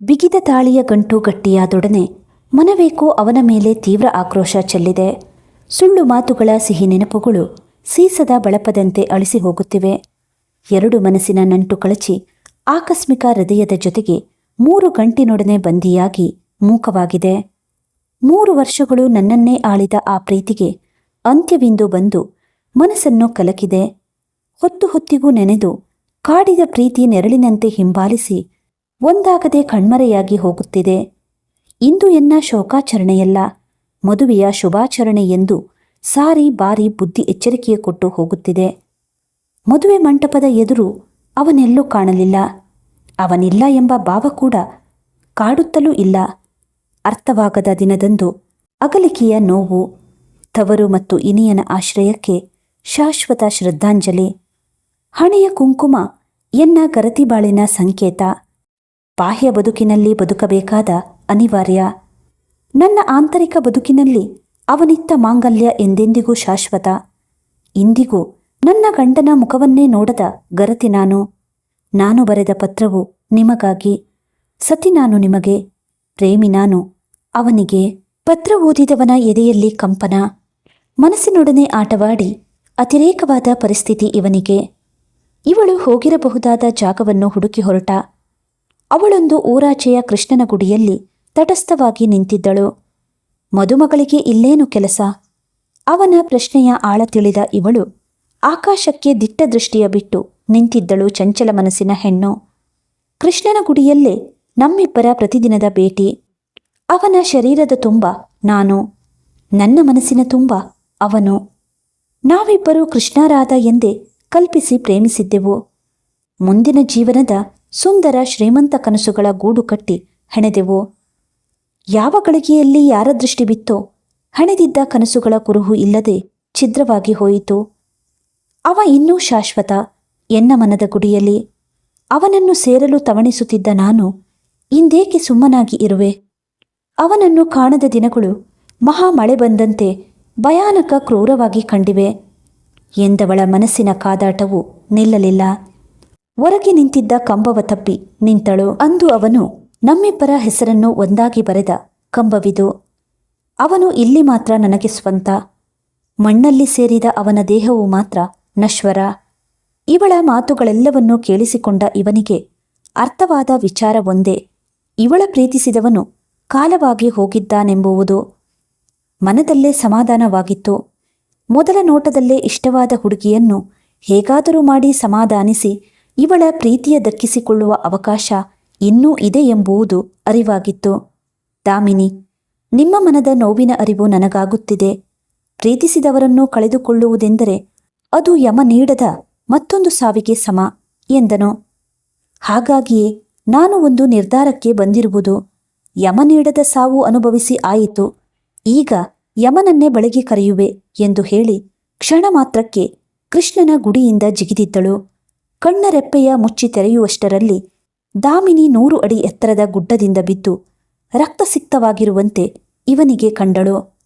ಬಿಗಿದ ತಾಳಿಯ ಗಂಟು ಗಟ್ಟಿಯಾದೊಡನೆ ಮನವೇಕೋ ಅವನ ಮೇಲೆ ತೀವ್ರ ಆಕ್ರೋಶ ಚೆಲ್ಲಿದೆ. ಸುಳ್ಳು ಮಾತುಗಳ ಸಿಹಿ ನೆನಪುಗಳು ಸೀಸದ ಬಳಪದಂತೆ ಅಳಿಸಿ ಹೋಗುತ್ತಿವೆ. ಎರಡು ಮನಸ್ಸಿನ ನಂಟು ಕಳಚಿ ಆಕಸ್ಮಿಕ ಹೃದಯದ ಜೊತೆಗೆ ಮೂರು ಗಂಟಿನೊಡನೆ ಬಂದಿಯಾಗಿ ಮೂಕವಾಗಿದೆ. ಮೂರು ವರ್ಷಗಳು ನನ್ನನ್ನೇ ಆಳಿದ ಆ ಪ್ರೀತಿಗೆ ಅಂತ್ಯವಿಂದು ಬಂದು ಮನಸ್ಸನ್ನು ಕಲಕಿದೆ. ಹೊತ್ತು ಹೊತ್ತಿಗೂ ನೆನೆದು ಕಾಡಿದ ಪ್ರೀತಿ ನೆರಳಿನಂತೆ ಹಿಂಬಾಲಿಸಿ ಒಂದಾಗದೆ ಕಣ್ಮರೆಯಾಗಿ ಹೋಗುತ್ತಿದೆ. ಇಂದು ಎನ್ನ ಶೋಕಾಚರಣೆಯಲ್ಲ, ಮದುವೆಯ ಶುಭಾಚರಣೆ ಎಂದು ಸಾರಿ ಬಾರಿ ಬುದ್ಧಿ ಎಚ್ಚರಿಕೆಯ ಕೊಟ್ಟು ಹೋಗುತ್ತಿದೆ. ಮದುವೆ ಮಂಟಪದ ಎದುರು ಅವನೆಲ್ಲೂ ಕಾಣಲಿಲ್ಲ. ಅವನಿಲ್ಲ ಎಂಬ ಭಾವ ಕೂಡ ಕಾಡುತ್ತಲೂ ಇಲ್ಲ. ಅರ್ಥವಾಗದ ದಿನದಂದು ಅಗಲಿಕೆಯ ನೋವು, ತವರು ಮತ್ತು ಇನಿಯನ ಆಶ್ರಯಕ್ಕೆ ಶಾಶ್ವತ ಶ್ರದ್ಧಾಂಜಲಿ. ಹಣೆಯ ಕುಂಕುಮ ಎನ್ನ ಗರತಿಬಾಳಿನ ಸಂಕೇತ. ಬಾಹ್ಯ ಬದುಕಿನಲ್ಲಿ ಬದುಕಬೇಕಾದ ಅನಿವಾರ್ಯ. ನನ್ನ ಆಂತರಿಕ ಬದುಕಿನಲ್ಲಿ ಅವನಿತ್ತ ಮಾಂಗಲ್ಯ ಎಂದೆಂದಿಗೂ ಶಾಶ್ವತ. ಇಂದಿಗೂ ನನ್ನ ಗಂಡನ ಮುಖವನ್ನೇ ನೋಡದ ಗರತಿ ನಾನು. ನಾನು ಬರೆದ ಪತ್ರವು ನಿಮಗಾಗಿ. ಸತಿ ನಾನು ನಿಮಗೆ, ಪ್ರೇಮಿ ನಾನು, ಅವನಿಗೆ. ಪತ್ರ ಓದಿದವನ ಎದೆಯಲ್ಲಿ ಕಂಪನ. ಮನಸ್ಸಿನೊಡನೆ ಆಟವಾಡಿ ಅತಿರೇಕವಾದ ಪರಿಸ್ಥಿತಿ ಇವನಿಗೆ. ಇವಳು ಹೋಗಿರಬಹುದಾದ ಜಾಗವನ್ನು ಹುಡುಕಿ ಹೊರಟ. ಅವಳೊಂದು ಊರಾಚೆಯ ಕೃಷ್ಣನ ಗುಡಿಯಲ್ಲಿ ತಟಸ್ಥವಾಗಿ ನಿಂತಿದ್ದಳು. ಮದುಮಗಳಿಗೆ ಇಲ್ಲೇನು ಕೆಲಸ? ಅವನ ಪ್ರಶ್ನೆಯ ಆಳ ತಿಳಿದ ಇವಳು ಆಕಾಶಕ್ಕೆ ದಿಟ್ಟ ದೃಷ್ಟಿಯ ಬಿಟ್ಟು ನಿಂತಿದ್ದಳು ಚಂಚಲ ಮನಸ್ಸಿನ ಹೆಣ್ಣು. ಕೃಷ್ಣನ ಗುಡಿಯಲ್ಲೇ ನಮ್ಮಿಬ್ಬರ ಪ್ರತಿದಿನದ ಭೇಟಿ. ಅವನ ಶರೀರದ ತುಂಬ ನಾನು, ನನ್ನ ಮನಸ್ಸಿನ ತುಂಬ ಅವನು. ನಾವಿಬ್ಬರು ಕೃಷ್ಣಾರಾಧ ಎಂದೇ ಕಲ್ಪಿಸಿ ಪ್ರೇಮಿಸಿದ್ದೆವು. ಮುಂದಿನ ಜೀವನದ ಸುಂದರ ಶ್ರೀಮಂತ ಕನಸುಗಳ ಗೂಡು ಕಟ್ಟಿ ಹೆಣೆದೆವು. ಯಾವ ಗಳಿಗೆಯಲ್ಲಿ ಯಾರ ದೃಷ್ಟಿ ಬಿತ್ತೋ, ಹಣೆದಿದ್ದ ಕನಸುಗಳ ಕುರುಹು ಇಲ್ಲದೆ ಛಿದ್ರವಾಗಿ ಹೋಯಿತು. ಅವ ಇನ್ನೂ ಶಾಶ್ವತ, ಎನ್ನ ಮನದ ಗುಡಿಯಲ್ಲಿ. ಅವನನ್ನು ಸೇರಲು ತವಣಿಸುತ್ತಿದ್ದ ನಾನು, ಇಂದೇಕೆ ಸುಮ್ಮನಾಗಿ ಇರುವೆ? ಅವನನ್ನು ಕಾಣದ ದಿನಗಳು ಮಹಾ ಮಳೆ ಬಂದಂತೆ ಭಯಾನಕ ಕ್ರೂರವಾಗಿ ಕಂಡಿವೆ. ಎಂದವಳ ಮನಸ್ಸಿನ ಕಾದಾಟವು ನಿಲ್ಲಲಿಲ್ಲ. ಹೊರಗೆ ನಿಂತಿದ್ದ ಕಂಬವ ತಪ್ಪಿ ನಿಂತಳು. ಅಂದು ಅವನು ನಮ್ಮಿಬ್ಬರ ಹೆಸರನ್ನು ಒಂದಾಗಿ ಬರೆದ. ಕಂಬವಿದು, ಅವನು ಇಲ್ಲಿ ಮಾತ್ರ ನನಗೆ ಸ್ವಂತ. ಮಣ್ಣಲ್ಲಿ ಸೇರಿದ ಅವನ ದೇಹವು ಮಾತ್ರ ನಶ್ವರ. ಇವಳ ಮಾತುಗಳೆಲ್ಲವನ್ನೂ ಕೇಳಿಸಿಕೊಂಡ ಇವನಿಗೆ ಅರ್ಥವಾದ ವಿಚಾರ ಒಂದೇ. ಇವಳ ಪ್ರೀತಿಸಿದವನು ಕಾಲವಾಗಿ ಹೋಗಿದ್ದಾನೆಂಬುವುದು ಮನದಲ್ಲೇ ಸಮಾಧಾನವಾಗಿತ್ತು. ಮೊದಲ ನೋಟದಲ್ಲೇ ಇಷ್ಟವಾದ ಹುಡುಗಿಯನ್ನು ಹೇಗಾದರೂ ಮಾಡಿ ಸಮಾಧಾನಿಸಿ ಇವಳ ಪ್ರೀತಿಯ ದಕ್ಕಿಸಿಕೊಳ್ಳುವ ಅವಕಾಶ ಇನ್ನೂ ಇದೆ ಎಂಬುವುದು ಅರಿವಾಗಿತ್ತು. ದಾಮಿನಿ, ನಿಮ್ಮ ಮನದ ನೋವಿನ ಅರಿವು ನನಗಾಗುತ್ತಿದೆ. ಪ್ರೀತಿಸಿದವರನ್ನು ಕಳೆದುಕೊಳ್ಳುವುದೆಂದರೆ ಅದು ಯಮ ನೀಡದ ಮತ್ತೊಂದು ಸಾವಿಗೆ ಸಮ ಎಂದನು. ಹಾಗಾಗಿಯೇ ನಾನು ಒಂದು ನಿರ್ಧಾರಕ್ಕೆ ಬಂದಿರುವುದು ಯಮ ನೀಡದ ಸಾವು ಅನುಭವಿಸಿ ಆಯಿತು. ಈಗ ಯಮನನ್ನೇ ಬಳಿಗೆ ಕರೆಯುವೆ ಎಂದು ಹೇಳಿ ಕ್ಷಣ ಮಾತ್ರಕ್ಕೆ ಕೃಷ್ಣನ ಗುಡಿಯಿಂದ ಜಿಗಿದಿದ್ದಳು. ಕಣ್ಣರೆಪ್ಪೆಯ ಮುಚ್ಚಿ ತೆರೆಯುವಷ್ಟರಲ್ಲಿ ದಾಮಿನಿ ನೂರು ಅಡಿ ಎತ್ತರದ ಗುಡ್ಡದಿಂದ ಬಿದ್ದು ರಕ್ತಸಿಕ್ತವಾಗಿರುವಂತೆ ಇವನಿಗೆ ಕಂಡಳು.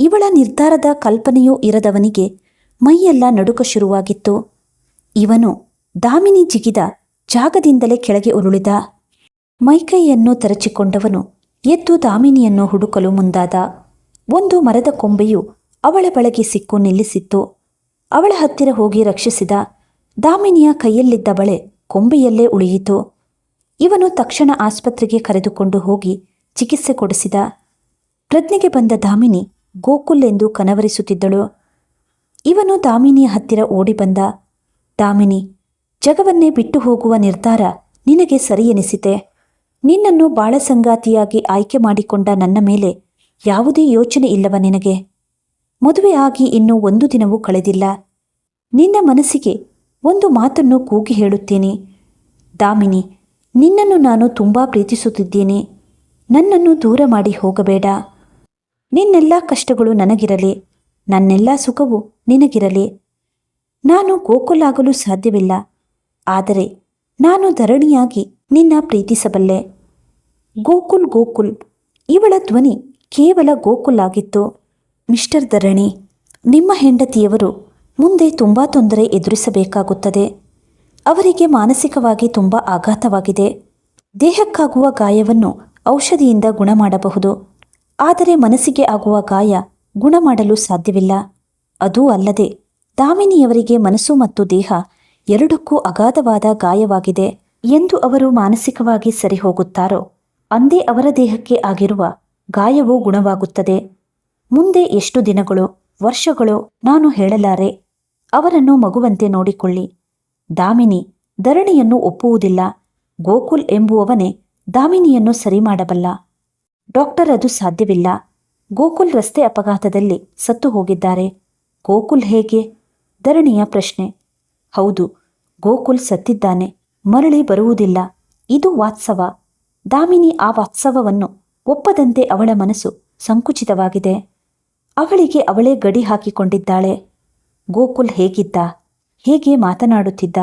ಇವಳ ನಿರ್ಧಾರದ ಕಲ್ಪನೆಯೂ ಇರದವನಿಗೆ ಮೈಯೆಲ್ಲ ನಡುಕ ಶುರುವಾಗಿತ್ತು. ಇವನು ದಾಮಿನಿ ಜಿಗಿದ ಜಾಗದಿಂದಲೇ ಕೆಳಗೆ ಉರುಳಿದ. ಮೈಕೈಯನ್ನು ತರಚಿಕೊಂಡವನು ಎದ್ದು ದಾಮಿನಿಯನ್ನು ಹುಡುಕಲು ಮುಂದಾದ. ಒಂದು ಮರದ ಕೊಂಬೆಯು ಅವಳ ಬಳಿಗೆ ಸಿಕ್ಕು ನಿಲ್ಲಿಸಿತ್ತು. ಅವಳ ಹತ್ತಿರ ಹೋಗಿ ರಕ್ಷಿಸಿದ ದಾಮಿನಿಯ ಕೈಯಲ್ಲಿದ್ದ ಬಳೆ ಕೊಂಬೆಯಲ್ಲೇ ಉಳಿಯಿತು. ಇವನು ತಕ್ಷಣ ಆಸ್ಪತ್ರೆಗೆ ಕರೆದುಕೊಂಡು ಹೋಗಿ ಚಿಕಿತ್ಸೆ ಕೊಡಿಸಿದ. ಪ್ರಜ್ಞೆಗೆ ಬಂದ ದಾಮಿನಿ ಗೋಕುಲ್ ಎಂದು ಕನವರಿಸುತ್ತಿದ್ದಳು. ಇವನು ದಾಮಿನಿಯ ಹತ್ತಿರ ಓಡಿ ಬಂದ. ದಾಮಿನಿ, ಜಗವನ್ನೇ ಬಿಟ್ಟು ಹೋಗುವ ನಿರ್ಧಾರ ನಿನಗೆ ಸರಿಯೆನಿಸಿತೆ. ನಿನ್ನನ್ನು ಬಾಳಸಂಗಾತಿಯಾಗಿ ಆಯ್ಕೆ ಮಾಡಿಕೊಂಡ ನನ್ನ ಮೇಲೆ ಯಾವುದೇ ಯೋಚನೆ ಇಲ್ಲವ ನಿನಗೆ. ಮದುವೆ ಆಗಿ ಇನ್ನೂ ಒಂದು ದಿನವೂ ಕಳೆದಿಲ್ಲ. ನಿನ್ನ ಮನಸ್ಸಿಗೆ ಒಂದು ಮಾತನ್ನು ಕೂಗಿ ಹೇಳುತ್ತೇನೆ. ದಾಮಿನಿ, ನಿನ್ನನ್ನು ನಾನು ತುಂಬ ಪ್ರೀತಿಸುತ್ತಿದ್ದೇನೆ. ನನ್ನನ್ನು ದೂರ ಮಾಡಿ ಹೋಗಬೇಡ. ನಿನ್ನೆಲ್ಲ ಕಷ್ಟಗಳು ನನಗಿರಲಿ. ನನ್ನೆಲ್ಲ ಸುಖವು ನಿನಗಿರಲಿ. ನಾನು ಗೋಕುಲಾಗಲು ಸಾಧ್ಯವಿಲ್ಲ. ಆದರೆ ನಾನು ಧರಣಿಯಾಗಿ ನಿನ್ನ ಪ್ರೀತಿಸಬಲ್ಲೆ. ಗೋಕುಲ್ ಗೋಕುಲ್, ಇವಳ ಧ್ವನಿ ಕೇವಲ ಗೋಕುಲ್ ಆಗಿತ್ತು ಮಿಸ್ಟರ್ ಧರಣಿ, ನಿಮ್ಮ ಹೆಂಡತಿಯವರು ಮುಂದೆ ತುಂಬ ತೊಂದರೆ ಎದುರಿಸಬೇಕಾಗುತ್ತದೆ. ಅವರಿಗೆ ಮಾನಸಿಕವಾಗಿ ತುಂಬ ಆಘಾತವಾಗಿದೆ. ದೇಹಕ್ಕಾಗುವ ಗಾಯವನ್ನು ಔಷಧಿಯಿಂದ ಗುಣ ಮಾಡಬಹುದು ಆದರೆ ಮನಸ್ಸಿಗೆ ಆಗುವ ಗಾಯ ಗುಣ ಮಾಡಲು ಸಾಧ್ಯವಿಲ್ಲ. ಅದೂ ಅಲ್ಲದೆ ದಾಮಿನಿಯವರಿಗೆ ಮನಸ್ಸು ಮತ್ತು ದೇಹ ಎರಡಕ್ಕೂ ಅಗಾಧವಾದ ಗಾಯವಾಗಿದೆ ಎಂದು ಅವರು ಮಾನಸಿಕವಾಗಿ ಸರಿ ಹೋಗುತ್ತಾರೋ ಅಂದೇ ಅವರ ದೇಹಕ್ಕೆ ಆಗಿರುವ ಗಾಯವೂ ಗುಣವಾಗುತ್ತದೆ. ಮುಂದೆ ಎಷ್ಟು ದಿನಗಳು, ವರ್ಷಗಳು, ನಾನು ಹೇಳಲಾರೆ ಅವರನ್ನು ಮಗುವಂತೆ ನೋಡಿಕೊಳ್ಳಿ. ದಾಮಿನಿ ಧರಣಿಯನ್ನು ಒಪ್ಪುವುದಿಲ್ಲ. ಗೋಕುಲ್ ಎಂಬುವವನೇ ದಾಮಿನಿಯನ್ನು ಸರಿ ಮಾಡಬಲ್ಲ. ಡಾಕ್ಟರ್ ಅದು ಸಾಧ್ಯವಿಲ್ಲ. ಗೋಕುಲ್ ರಸ್ತೆ ಅಪಘಾತದಲ್ಲಿ ಸತ್ತು ಹೋಗಿದ್ದಾರೆ. ಗೋಕುಲ್ ಹೇಗೆ? ಧರಣಿಯ ಪ್ರಶ್ನೆ. ಹೌದು, ಗೋಕುಲ್ ಸತ್ತಿದ್ದಾನೆ. ಮರಳಿ ಬರುವುದಿಲ್ಲ. ಇದು ವಾತ್ಸವ. ದಾಮಿನಿ ಆ ವಾತ್ಸವವನ್ನು ಒಪ್ಪದಂತೆ ಅವಳ ಮನಸ್ಸು ಸಂಕುಚಿತವಾಗಿದೆ. ಅವಳಿಗೆ ಅವಳೇ ಗಡಿ ಹಾಕಿಕೊಂಡಿದ್ದಾಳೆ. ಗೋಕುಲ್ ಹೇಗಿದ್ದ? ಹೇಗೆ ಮಾತನಾಡುತ್ತಿದ್ದ?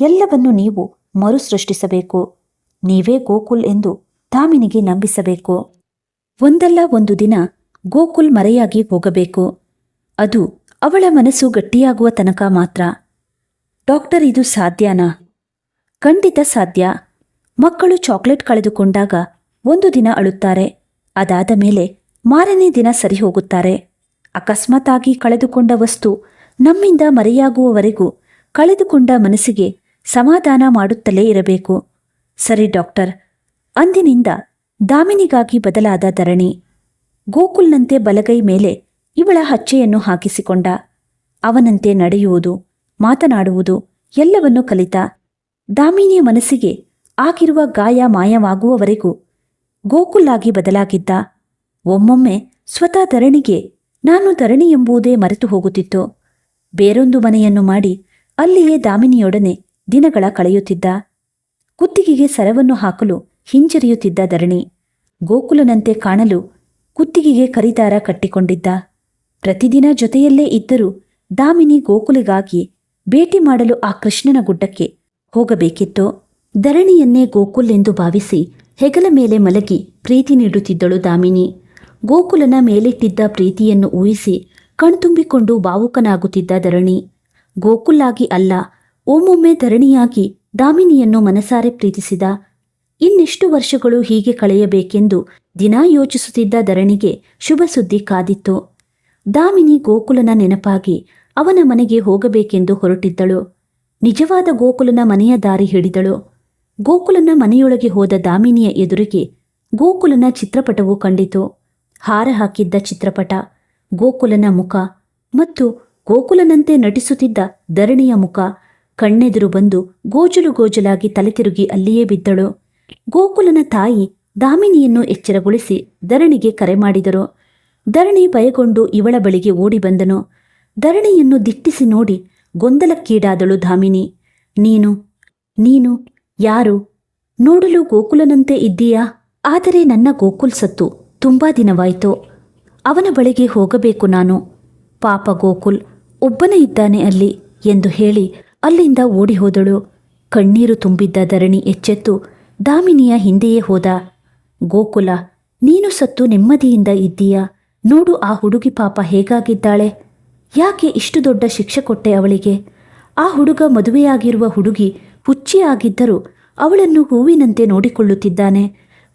ಎಲ್ಲವನ್ನು ನೀವು ಮರುಸೃಷ್ಟಿಸಬೇಕು. ನೀವೇ ಗೋಕುಲ್ ಎಂದು ತಾಮಿನಿಗೆ ನಂಬಿಸಬೇಕು. ಒಂದಲ್ಲ ಒಂದು ದಿನ ಗೋಕುಲ್ ಮರೆಯಾಗಿ ಹೋಗಬೇಕು. ಅದು ಅವಳ ಮನಸ್ಸು ಗಟ್ಟಿಯಾಗುವ ತನಕ ಮಾತ್ರ. ಡಾಕ್ಟರ್, ಇದು ಸಾಧ್ಯನಾ? ಖಂಡಿತ ಸಾಧ್ಯ. ಮಕ್ಕಳು ಚಾಕ್ಲೇಟ್ ಕಳೆದುಕೊಂಡಾಗ ಒಂದು ದಿನ ಅಳುತ್ತಾರೆ. ಅದಾದ ಮೇಲೆ ಮಾರನೇ ದಿನ ಸರಿ ಹೋಗುತ್ತಾರೆ ಅಕಸ್ಮಾತಾಗಿ ಕಳೆದುಕೊಂಡ ವಸ್ತು ನಮ್ಮಿಂದ ಮರೆಯಾಗುವವರೆಗೂ ಕಳೆದುಕೊಂಡ ಮನಸ್ಸಿಗೆ ಸಮಾಧಾನ ಮಾಡುತ್ತಲೇ ಇರಬೇಕು. ಸರಿ ಡಾಕ್ಟರ್. ಅಂದಿನಿಂದ ದಾಮಿನಿಗಾಗಿ ಬದಲಾದ ಧರಣಿ. ಗೋಕುಲ್ನಂತೆ ಬಲಗೈ ಮೇಲೆ ಇವಳ ಹಚ್ಚೆಯನ್ನು ಹಾಕಿಸಿಕೊಂಡ. ಅವನಂತೆ ನಡೆಯುವುದು, ಮಾತನಾಡುವುದು ಎಲ್ಲವನ್ನೂ ಕಲಿತ. ದಾಮಿನಿಯ ಮನಸ್ಸಿಗೆ ಆಗಿರುವ ಗಾಯ ಮಾಯವಾಗುವವರೆಗೂ ಗೋಕುಲ್ಲಾಗಿ ಬದಲಾಗಿದ್ದ. ಒಮ್ಮೊಮ್ಮೆ ಸ್ವತಃ ಧರಣಿಗೆ, ನಾನು ಧರಣಿ ಎಂಬುದೇ ಮರೆತು ಹೋಗುತ್ತಿತ್ತು. ಬೇರೊಂದು ಮನೆಯನ್ನು ಮಾಡಿ ಅಲ್ಲಿಯೇ ದಾಮಿನಿಯೊಡನೆ ದಿನಗಳ ಕಳೆಯುತ್ತಿದ್ದ. ಕುತ್ತಿಗೆಗೆ ಸರವನ್ನು ಹಾಕಲು ಹಿಂಜರಿಯುತ್ತಿದ್ದ ಧರಣಿ. ಗೋಕುಲನಂತೆ ಕಾಣಲು ಕುತ್ತಿಗೆಗೆ ಕರಿದಾರ ಕಟ್ಟಿಕೊಂಡಿದ್ದ. ಪ್ರತಿದಿನ ಜೊತೆಯಲ್ಲೇ ಇದ್ದರೂ ದಾಮಿನಿ ಗೋಕುಲಿಗಾಗಿ ಭೇಟಿ ಮಾಡಲು ಆ ಕೃಷ್ಣನ ಗುಡ್ಡಕ್ಕೆ ಹೋಗಬೇಕಿತ್ತು. ಧರಣಿಯನ್ನೇ ಗೋಕುಲ್ ಎಂದು ಭಾವಿಸಿ ಹೆಗಲ ಮೇಲೆ ಮಲಗಿ ಪ್ರೀತಿ ನೀಡುತ್ತಿದ್ದಳು ದಾಮಿನಿ. ಗೋಕುಲನ ಮೇಲಿಟ್ಟಿದ್ದ ಪ್ರೀತಿಯನ್ನು ಊಹಿಸಿ ಕಣ್ತುಂಬಿಕೊಂಡು ಭಾವುಕನಾಗುತ್ತಿದ್ದ ಧರಣಿ. ಗೋಕುಲ್ಲಾಗಿ ಅಲ್ಲ, ಒಮ್ಮೊಮ್ಮೆ ಧರಣಿಯಾಗಿ ದಾಮಿನಿಯನ್ನು ಮನಸಾರೆ ಪ್ರೀತಿಸಿದ. ಇನ್ನೆಷ್ಟು ವರ್ಷಗಳು ಹೀಗೆ ಕಳೆಯಬೇಕೆಂದು ದಿನಾ ಯೋಚಿಸುತ್ತಿದ್ದ ಧರಣಿಗೆ ಶುಭ ಸುದ್ದಿ ಕಾದಿತ್ತು. ದಾಮಿನಿ ಗೋಕುಲನ ನೆನಪಾಗಿ ಅವನ ಮನೆಗೆ ಹೋಗಬೇಕೆಂದು ಹೊರಟಿದ್ದಳು. ನಿಜವಾದ ಗೋಕುಲನ ಮನೆಯ ದಾರಿ ಹಿಡಿದಳು. ಗೋಕುಲನ ಮನೆಯೊಳಗೆ ಹೋದ ದಾಮಿನಿಯ ಎದುರಿಗೆ ಗೋಕುಲನ ಚಿತ್ರಪಟವು ಕಂಡಿತು. ಹಾರ ಹಾಕಿದ್ದ ಚಿತ್ರಪಟ. ಗೋಕುಲನ ಮುಖ ಮತ್ತು ಗೋಕುಲನಂತೆ ನಟಿಸುತ್ತಿದ್ದ ಧರಣಿಯ ಮುಖ. ಕಣ್ಣೆದುರು ಬಂದು ಗೋಜಲು ಗೋಜಲಾಗಿ ತಲೆ ತಿರುಗಿ ಅಲ್ಲಿಯೇ ಬಿದ್ದಳು. ಗೋಕುಲನ ತಾಯಿ ದಾಮಿನಿಯನ್ನು ಎಚ್ಚರಗೊಳಿಸಿ ಧರಣಿಗೆ ಕರೆ ಮಾಡಿದರು. ಧರಣಿ ಭಯಗೊಂಡು ಇವಳ ಬಳಿಗೆ ಓಡಿ ಬಂದನು. ಧರಣಿಯನ್ನು ದಿಟ್ಟಿಸಿ ನೋಡಿ ಗೊಂದಲಕ್ಕೀಡಾದಳು ದಾಮಿನಿ. ನೀನು ನೀನು, ಯಾರು? ನೋಡಲು ಗೋಕುಲನಂತೆ ಇದ್ದೀಯಾ? ಆದರೆ ನನ್ನ ಗೋಕುಲ್ ಸತ್ತು. ತುಂಬಾ ದಿನವಾಯಿತು. ಅವನ ಬಳಿಗೆ ಹೋಗಬೇಕು ನಾನು. ಪಾಪ ಗೋಕುಲ್ ಒಬ್ಬನೇ ಇದ್ದಾನೆ ಅಲ್ಲಿ ಎಂದು ಹೇಳಿ ಅಲ್ಲಿಂದ ಓಡಿ ಹೋದಳು ಕಣ್ಣೀರು ತುಂಬಿದ್ದ ಧರಣಿ ಎಚ್ಚೆತ್ತು ದಾಮಿನಿಯ ಹಿಂದೆಯೇ ಹೋದ. ಗೋಕುಲ, ನೀನು ಸತ್ತು ನೆಮ್ಮದಿಯಿಂದ ಇದ್ದೀಯ? ನೋಡು ಆ ಹುಡುಗಿ ಪಾಪ ಹೇಗಾಗಿದ್ದಾಳೆ? ಯಾಕೆ ಇಷ್ಟು ದೊಡ್ಡ ಶಿಕ್ಷೆ ಕೊಟ್ಟೆ ಅವಳಿಗೆ? ಆ ಹುಡುಗ ಮದುವೆಯಾಗಿರುವ ಹುಡುಗಿ ಹುಚ್ಚಿಯಾಗಿದ್ದರೂ ಅವಳನ್ನು ಹೂವಿನಂತೆ ನೋಡಿಕೊಳ್ಳುತ್ತಿದ್ದಾನೆ.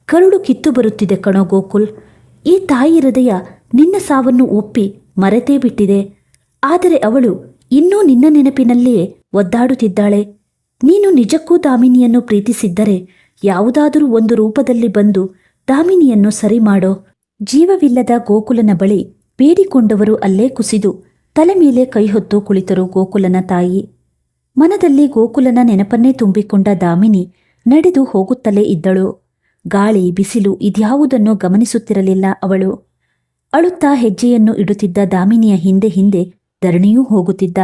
ಕರುಳು ಕಿತ್ತು ಬರುತ್ತಿದೆ ಕಣೋ ಗೋಕುಲ್. ಈ ತಾಯಿ ಹೃದಯ ನಿನ್ನ ಸಾವನ್ನು ಒಪ್ಪಿ ಮರೆತೇ ಬಿಟ್ಟಿದೆ. ಆದರೆ ಅವಳು ಇನ್ನೂ ನಿನ್ನ ನೆನಪಿನಲ್ಲಿಯೇ ಒದ್ದಾಡುತ್ತಿದ್ದಾಳೆ. ನೀನು ನಿಜಕ್ಕೂ ದಾಮಿನಿಯನ್ನು ಪ್ರೀತಿಸಿದ್ದರೆ ಯಾವುದಾದರೂ ಒಂದು ರೂಪದಲ್ಲಿ ಬಂದು ದಾಮಿನಿಯನ್ನು ಸರಿ ಮಾಡೋ ಜೀವವಿಲ್ಲದ ಗೋಕುಲನ ಬಳಿ ಬೇಡಿಕೊಂಡವರು ಅಲ್ಲೇ ಕುಸಿದು ತಲೆ ಮೇಲೆ ಕೈ ಹೊತ್ತು ಕುಳಿತರು ಗೋಕುಲನ ತಾಯಿ. ಮನದಲ್ಲಿ ಗೋಕುಲನ ನೆನಪನ್ನೇ ತುಂಬಿಕೊಂಡ ದಾಮಿನಿ ನಡೆದು ಹೋಗುತ್ತಲೇ ಇದ್ದಳು. ಗಾಳಿ, ಬಿಸಿಲು ಇದ್ಯಾವುದನ್ನು ಗಮನಿಸುತ್ತಿರಲಿಲ್ಲ ಅವಳು. ಅಳುತ್ತಾ ಹೆಜ್ಜೆಯನ್ನು ಇಡುತ್ತಿದ್ದ ದಾಮಿನಿಯ ಹಿಂದೆ ಹಿಂದೆ ಧರಣಿಯೂ ಹೋಗುತ್ತಿದ್ದ.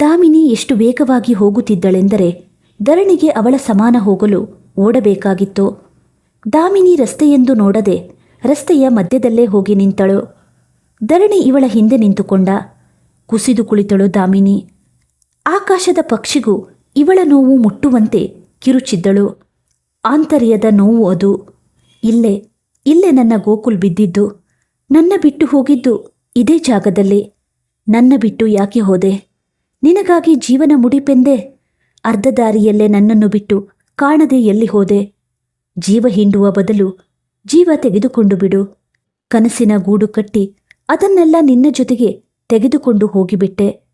ದಾಮಿನಿ ಎಷ್ಟು ವೇಗವಾಗಿ ಹೋಗುತ್ತಿದ್ದಳೆಂದರೆ ಧರಣಿಗೆ ಅವಳ ಸಮಾನ ಹೋಗಲು ಓಡಬೇಕಾಗಿತ್ತು. ದಾಮಿನಿ ರಸ್ತೆಯೆಂದು ನೋಡದೆ ರಸ್ತೆಯ ಮಧ್ಯದಲ್ಲೇ ಹೋಗಿ ನಿಂತಳು. ಧರಣಿ ಇವಳ ಹಿಂದೆ ನಿಂತುಕೊಂಡ. ಕುಸಿದು ಕುಳಿತಳು ದಾಮಿನಿ. ಆಕಾಶದ ಪಕ್ಷಿಗೂ ಇವಳ ನೋವು ಮುಟ್ಟುವಂತೆ ಕಿರುಚಿದ್ದಳು. ಆಂತರ್ಯದ ನೋವು ಅದು. ಇಲ್ಲೇ ಇಲ್ಲೇ ನನ್ನ ಗೋಕುಲ್ ಬಿದ್ದಿದ್ದು. ನನ್ನ ಬಿಟ್ಟು ಹೋಗಿದ್ದು ಇದೇ ಜಾಗದಲ್ಲಿ. ನನ್ನ ಬಿಟ್ಟು ಯಾಕೆ ಹೋದೆ? ನಿನಗಾಗಿ ಜೀವನ ಮುಡಿಪೆಂದೆ? ಅರ್ಧ ದಾರಿಯಲ್ಲೇ ನನ್ನನ್ನು ಬಿಟ್ಟು ಕಾಣದೆ ಎಲ್ಲಿ ಹೋದೆ? ಜೀವ ಹಿಂಡುವ ಬದಲು ಜೀವ ತೆಗೆದುಕೊಂಡು ಬಿಡು. ಕನಸಿನ ಗೂಡು ಕಟ್ಟಿ ಅದನ್ನೆಲ್ಲ ನಿನ್ನ ಜೊತೆಗೆ ತೆಗೆದುಕೊಂಡು ಹೋಗಿಬಿಟ್ಟೆ.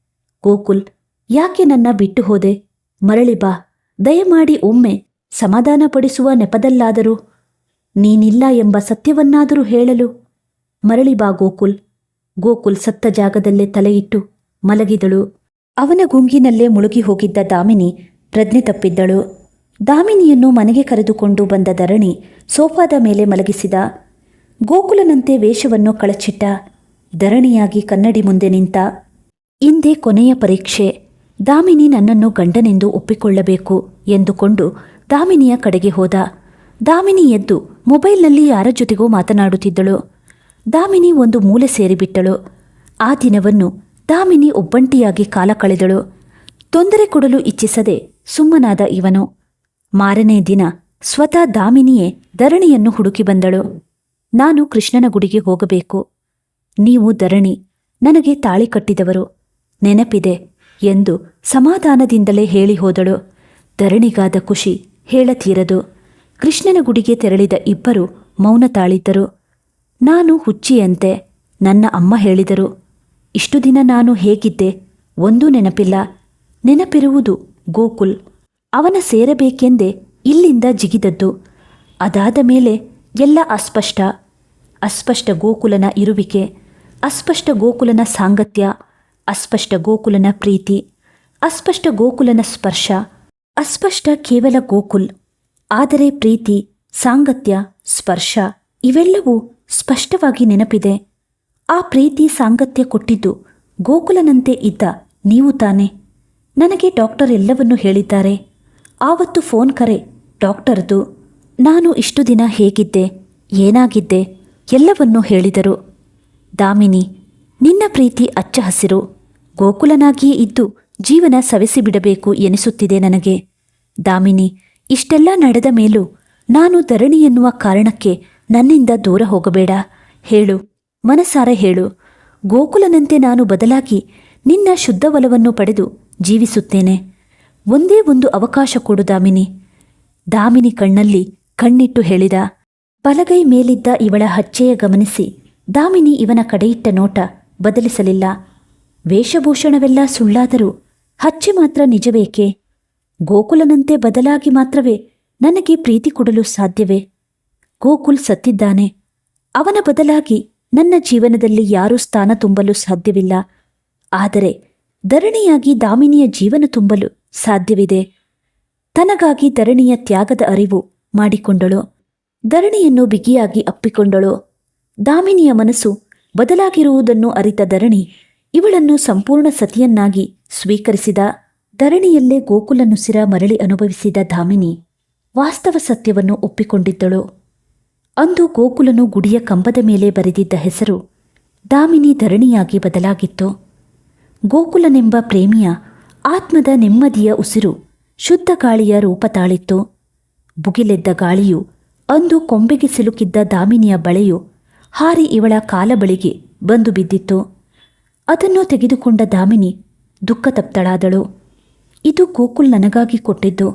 ಗೋಕುಲ್, ಯಾಕೆ ನನ್ನ ಬಿಟ್ಟು ಹೋದೆ? ಮರಳಿ ಬಾ. ದಯಮಾಡಿ ಒಮ್ಮೆ ಸಮಾಧಾನಪಡಿಸುವ ನೆಪದಲ್ಲಾದರೂ, ನೀನಿಲ್ಲ ಎಂಬ ಸತ್ಯವನ್ನಾದರೂ ಹೇಳಲು. ಮರಳಿ ಬಾ ಗೋಕುಲ್. ಗೋಕುಲ್ ಸತ್ತ ಜಾಗದಲ್ಲೇ ತಲೆಯಿಟ್ಟು ಮಲಗಿದಳು. ಅವನ ಗುಂಗಿನಲ್ಲೇ ಮುಳುಗಿ ಹೋಗಿದ್ದ ದಾಮಿನಿ ಪ್ರಜ್ಞೆ ತಪ್ಪಿದ್ದಳು. ದಾಮಿನಿಯನ್ನು ಮನೆಗೆ ಕರೆದುಕೊಂಡು ಬಂದ ಧರಣಿ ಸೋಫಾದ ಮೇಲೆ ಮಲಗಿಸಿದ. ಗೋಕುಲನಂತೆ ವೇಷವನ್ನು ಕಳಚಿಟ್ಟ. ಧರಣಿಯಾಗಿ ಕನ್ನಡಿ ಮುಂದೆ ನಿಂತ. ಇಂದೇ ಕೊನೆಯ ಪರೀಕ್ಷೆ. ದಾಮಿನಿ ನನ್ನನ್ನು ಗಂಡನೆಂದು ಒಪ್ಪಿಕೊಳ್ಳಬೇಕು ಎಂದುಕೊಂಡು ದಾಮಿನಿಯ ಕಡೆಗೆ ಹೋದ. ದಾಮಿನಿ ಎದ್ದು ಮೊಬೈಲ್ನಲ್ಲಿ ಯಾರ ಜೊತೆಗೋ ಮಾತನಾಡುತ್ತಿದ್ದಳು. ದಾಮಿನಿ ಒಂದು ಮೂಲೆ ಸೇರಿಬಿಟ್ಟಳು. ಆ ದಿನವನ್ನು ದಾಮಿನಿ ಒಬ್ಬಂಟಿಯಾಗಿ ಕಾಲ ಕಳೆದಳು. ತೊಂದರೆ ಕೊಡಲು ಇಚ್ಛಿಸದೆ ಸುಮ್ಮನಾದ ಇವನು. ಮಾರನೇ ದಿನ ಸ್ವತಃ ದಾಮಿನಿಯೇ ಧರಣಿಯನ್ನು ಹುಡುಕಿ ಬಂದಳು. ನಾನು ಕೃಷ್ಣನ ಗುಡಿಗೆ ಹೋಗಬೇಕು. ನೀವು ಧರಣಿ, ನನಗೆ ತಾಳಿ ಕಟ್ಟಿದವರು. ನೆನಪಿದೆ ಎಂದು ಸಮಾಧಾನದಿಂದಲೇ ಹೇಳಿ ಹೋದಳು. ಧರಣಿಗಾದ ಖುಷಿ ಹೇಳತೀರದು. ಕೃಷ್ಣನ ಗುಡಿಗೆ ತೆರಳಿದ ಇಬ್ಬರು ಮೌನ ತಾಳಿದ್ದರು. ನಾನು ಹುಚ್ಚಿಯಂತೆ, ನನ್ನ ಅಮ್ಮ ಹೇಳಿದರು. ಇಷ್ಟು ದಿನ ನಾನು ಹೇಗಿದ್ದೆ? ಒಂದೂ ನೆನಪಿಲ್ಲ. ನೆನಪಿರುವುದು ಗೋಕುಲ್. ಅವನ ಸೇರಬೇಕೆಂದೇ ಇಲ್ಲಿಂದ ಜಿಗಿದದ್ದು. ಅದಾದ ಮೇಲೆ ಎಲ್ಲ ಅಸ್ಪಷ್ಟ. ಅಸ್ಪಷ್ಟ ಗೋಕುಲನ ಇರುವಿಕೆ. ಅಸ್ಪಷ್ಟ ಗೋಕುಲನ ಸಾಂಗತ್ಯ. ಅಸ್ಪಷ್ಟ ಗೋಕುಲನ ಪ್ರೀತಿ. ಅಸ್ಪಷ್ಟ ಗೋಕುಲನ ಸ್ಪರ್ಶ. ಅಸ್ಪಷ್ಟ ಕೇವಲ ಗೋಕುಲ್. ಆದರೆ ಪ್ರೀತಿ, ಸಾಂಗತ್ಯ, ಸ್ಪರ್ಶ ಇವೆಲ್ಲವೂ ಸ್ಪಷ್ಟವಾಗಿ ನೆನಪಿದೆ. ಆ ಪ್ರೀತಿ ಸಾಂಗತ್ಯ ಕೊಟ್ಟಿದ್ದು ಗೋಕುಲನಂತೆ ಇದ್ದ ನೀವು ತಾನೆ. ನನಗೆ ಡಾಕ್ಟರ್ ಎಲ್ಲವನ್ನೂ ಹೇಳಿದ್ದಾರೆ. ಆವತ್ತು ಫೋನ್ ಕರೆ, ಡಾಕ್ಟರ್ದು. ನಾನು ಇಷ್ಟು ದಿನ ಹೇಗಿದ್ದೆ, ಏನಾಗಿದ್ದೆ, ಎಲ್ಲವನ್ನೂ ಹೇಳಿದರು. ದಾಮಿನಿ, ನಿನ್ನ ಪ್ರೀತಿ ಅಚ್ಚ ಹಸಿರು. ಗೋಕುಲನಾಗಿಯೇ ಇದ್ದು ಜೀವನ ಸವೆಸಿಬಿಡಬೇಕು ಎನಿಸುತ್ತಿದೆ ನನಗೆ. ದಾಮಿನಿ, ಇಷ್ಟೆಲ್ಲ ನಡೆದ ಮೇಲೂ ನಾನು ಧರಣಿ ಎನ್ನುವ ಕಾರಣಕ್ಕೆ ನನ್ನಿಂದ ದೂರ ಹೋಗಬೇಡ. ಹೇಳು. ಮನಸಾರ ಹೇಳು. ಗೋಕುಲನಂತೆ ನಾನು ಬದಲಾಗಿ ನಿನ್ನ ಶುದ್ಧ ಒಲವನ್ನು ಪಡೆದು ಜೀವಿಸುತ್ತೇನೆ. ಒಂದೇ ಒಂದು ಅವಕಾಶ ಕೊಡು ದಾಮಿನಿ. ದಾಮಿನಿ ಕಣ್ಣಲ್ಲಿ ಕಣ್ಣಿಟ್ಟು ಹೇಳಿದ. ಬಲಗೈ ಮೇಲಿದ್ದ ಇವಳ ಹಚ್ಚೆಯ ಗಮನಿಸಿ ದಾಮಿನಿ ಇವನ ಕಡೆಯಿಟ್ಟ ನೋಟ ಬದಲಿಸಲಿಲ್ಲ. ವೇಷಭೂಷಣವೆಲ್ಲ ಸುಳ್ಳಾದರೂ ಹಚ್ಚೆ ಮಾತ್ರ ನಿಜಬೇಕೆ ಗೋಕುಲನಂತೆ ಬದಲಾಗಿ ಮಾತ್ರವೇ ನನಗೆ ಪ್ರೀತಿ ಕೊಡಲು ಸಾಧ್ಯವೇ? ಗೋಕುಲ್ ಸತ್ತಿದ್ದಾನೆ. ಅವನ ಬದಲಾಗಿ ನನ್ನ ಜೀವನದಲ್ಲಿ ಯಾರೂ ಸ್ಥಾನ ತುಂಬಲು ಸಾಧ್ಯವಿಲ್ಲ. ಆದರೆ ಧರಣಿಯಾಗಿ ದಾಮಿನಿಯ ಜೀವನ ತುಂಬಲು ಸಾಧ್ಯವಿದೆ. ತನಗಾಗಿ ಧರಣಿಯ ತ್ಯಾಗದ ಅರಿವು ಮಾಡಿಕೊಂಡಳು. ಧರಣಿಯನ್ನು ಬಿಗಿಯಾಗಿ ಅಪ್ಪಿಕೊಂಡಳು. ದಾಮಿನಿಯ ಮನಸ್ಸು ಬದಲಾಗಿರುವುದನ್ನು ಅರಿತ ಧರಣಿ ಇವಳನ್ನು ಸಂಪೂರ್ಣ ಸತಿಯನ್ನಾಗಿ ಸ್ವೀಕರಿಸಿದ. ಧರಣಿಯಲ್ಲೇ ಗೋಕುಲನುಸಿರ ಮರಳಿ ಅನುಭವಿಸಿದ ದಾಮಿನಿ ವಾಸ್ತವ ಸತ್ಯವನ್ನು ಒಪ್ಪಿಕೊಂಡಿದ್ದಳು. ಅಂದು ಗೋಕುಲನು ಗುಡಿಯ ಕಂಬದ ಮೇಲೆ ಬರೆದಿದ್ದ ಹೆಸರು ದಾಮಿನಿ ಧರಣಿಯಾಗಿ ಬದಲಾಗಿತ್ತು. ಗೋಕುಲನೆಂಬ ಪ್ರೇಮಿಯ ಆತ್ಮದ ನೆಮ್ಮದಿಯ ಉಸಿರು ಶುದ್ಧ ಗಾಳಿಯ ರೂಪ ತಾಳಿತ್ತು. ಬುಗಿಲೆದ್ದ ಗಾಳಿಯು ಅಂದು ಕೊಂಬೆಗೆ ಸಿಲುಕಿದ್ದ ದಾಮಿನಿಯ ಬಳೆಯು ಹಾರಿ ಇವಳ ಕಾಲ ಬಳಿಗೆ ಬಂದು ಬಿದ್ದಿತ್ತು. ಅದನ್ನು ತೆಗೆದುಕೊಂಡ ದಾಮಿನಿ ದುಃಖ ತಪ್ತಳಾದಳು ಇದು ಗೋಕುಲ್ ನನಗಾಗಿ ಕೊಟ್ಟಿದ್ದು.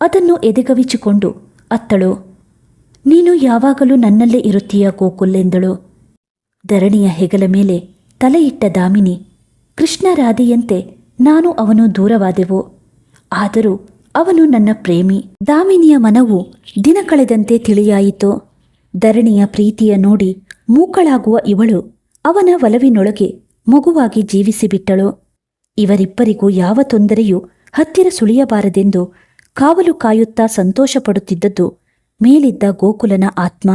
ಅದನ್ನು ಎದೆಗವಿಚಿಕೊಂಡು ಅತ್ತಳು. ನೀನು ಯಾವಾಗಲೂ ನನ್ನಲ್ಲೇ ಇರುತ್ತೀಯ ಗೋಕುಲ್ ಎಂದಳು ಧರಣಿಯ ಹೆಗಲ ಮೇಲೆ ತಲೆಯಿಟ್ಟ ದಾಮಿನಿ, ಕೃಷ್ಣ ರಾಧೆಯಂತೆ ನಾನು ಅವನು ದೂರವಾದೆವು. ಆದರೂ ಅವನು ನನ್ನ ಪ್ರೇಮಿ. ದಾಮಿನಿಯ ಮನವು ದಿನ ಕಳೆದಂತೆ ತಿಳಿಯಾಯಿತು. ಧರಣಿಯ ಪ್ರೀತಿಯ ನೋಡಿ ಮೂಕಳಾಗುವ ಇವಳು ಅವನ ಒಲವಿನೊಳಗೆ ಮಗುವಾಗಿ ಜೀವಿಸಿಬಿಟ್ಟಳು. ಇವರಿಬ್ಬರಿಗೂ ಯಾವ ತೊಂದರೆಯೂ ಹತ್ತಿರ ಸುಳಿಯಬಾರದೆಂದು ಕಾವಲು ಕಾಯುತ್ತಾ ಸಂತೋಷಪಡುತ್ತಿದ್ದದ್ದು ಮೇಲಿದ್ದ ಗೋಕುಲನ ಆತ್ಮ